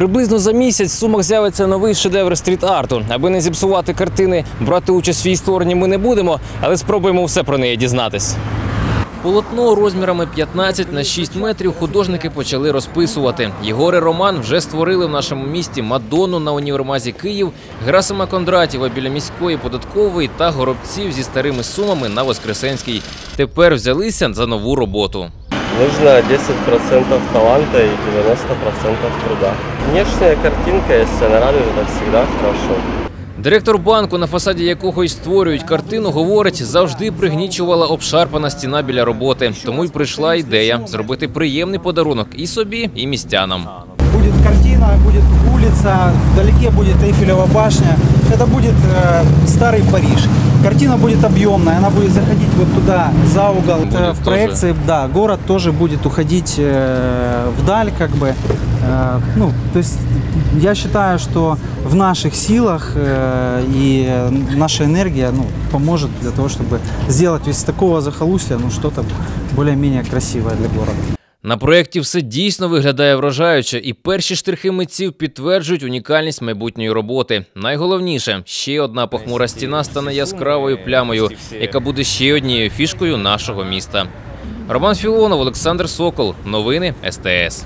Приблизно за місяць в Сумах з'явиться новий шедевр стріт-арту. Аби не зіпсувати картини, брати участь в її створенні ми не будемо, але спробуємо все про неї дізнатись. Полотно розмірами 15 на 6 метрів художники почали розписувати. Єгор Роман вже створили в нашому місті Мадонну на універмазі Київ, Герасима Кондратєва біля міської податкової та горобців зі старими сумами на Воскресенській. Тепер взялися за нову роботу. Нужно 10% таланта и 90% труда. Внешняя картинка, если она радует, это всегда хорошо. Директор банку, на фасаді якого й створюють картину, говорить, завжди пригнічувала обшарпана стіна біля роботи. Тому й прийшла ідея зробити приємний подарунок і собі, і містянам. Будет картина, будет улица, вдалеке будет Эйфелева башня. Это будет э, старый Париж. Картина будет объемная, она будет заходить вот туда, за угол. Будет Это в тоже. проекции, да, город тоже будет уходить э, вдаль, как бы. Э, ну, то есть я считаю, что в наших силах э, и наша энергия ну, поможет для того, чтобы сделать из такого захолустья ну, что-то более-менее красивое для города. На проєкті все дійсно виглядає вражаюче, і перші штрихи митців підтверджують унікальність майбутньої роботи. Найголовніше ще одна похмура стіна стане яскравою плямою, яка буде ще однією фішкою нашого міста. Роман Філонов, Олександр Сокол. Новини СТС.